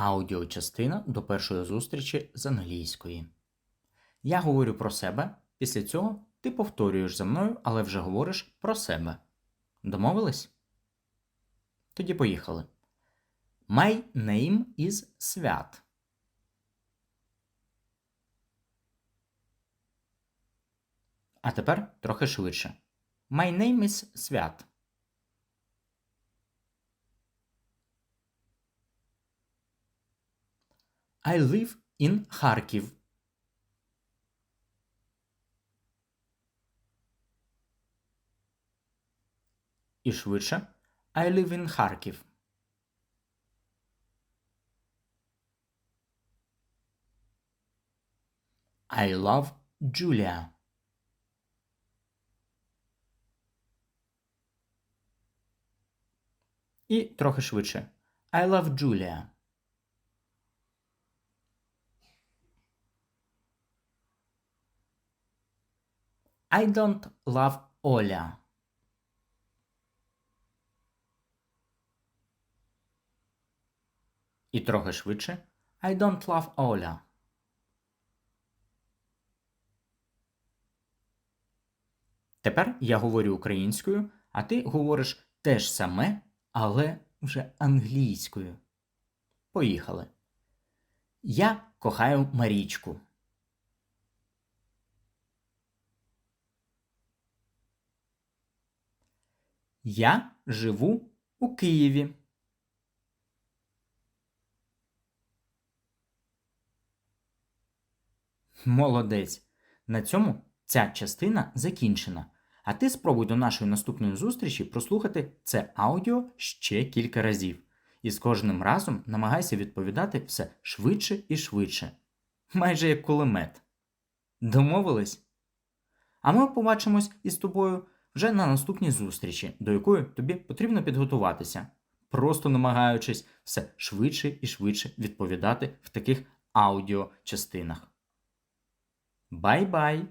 Аудіочастина до першої зустрічі з англійської. Я говорю про себе. Після цього ти повторюєш за мною, але вже говориш про себе. Домовились? Тоді поїхали. My name is Свят. А тепер трохи швидше. My name is Свят. I live in Харків. І швидше. I live in Харків. I love Julia. І трохи швидше. I love Julia. I don't love Оля. І трохи швидше. I don't love Оля. Тепер я говорю українською, а ти говориш те ж саме, але вже англійською. Поїхали. Я кохаю Марічку. Я живу у Києві. Молодець. На цьому ця частина закінчена. А ти спробуй до нашої наступної зустрічі прослухати це аудіо ще кілька разів. І з кожним разом намагайся відповідати все швидше і швидше. Майже як кулемет. Домовились? А ми побачимось із тобою вже на наступній зустрічі, до якої тобі потрібно підготуватися, просто намагаючись все швидше і швидше відповідати в таких аудіочастинах. Бай-бай!